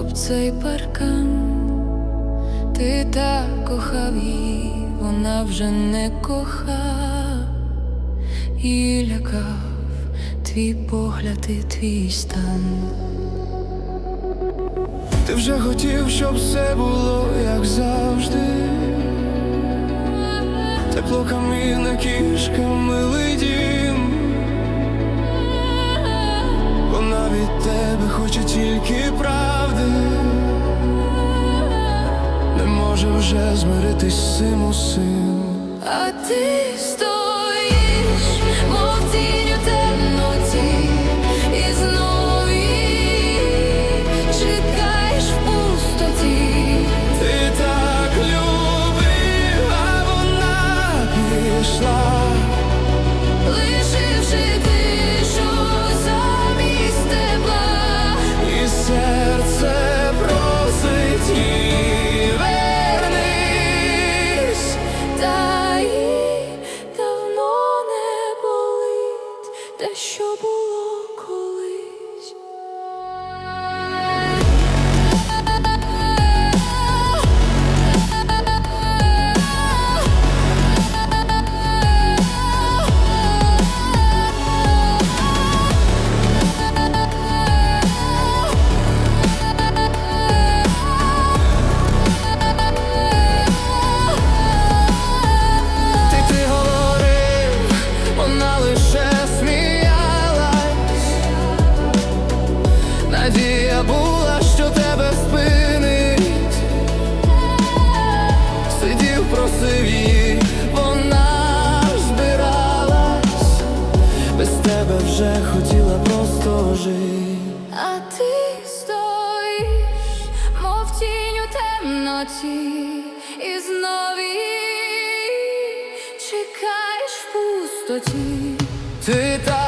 об цей паркан. Ти так кохав її, вона вже не коха і лякав твій погляд і твій стан. Ти вже хотів, щоб все було як завжди. Тепло камінна кішка, милий. Вона від тебе хоче тільки вже змиритись з цим усім. А ти стоїш, мов тінь у темноті, і знову її чекаєш в пустоті. Ти так любив, а вона пішла. the show. Надія була, що тебе спинить. Сидів, просив її, вона збиралась. Без тебе вже хотіла просто жити. А ти стоїш, мов тінь у темноті, і знов її чекаєш в пустоті. Ти так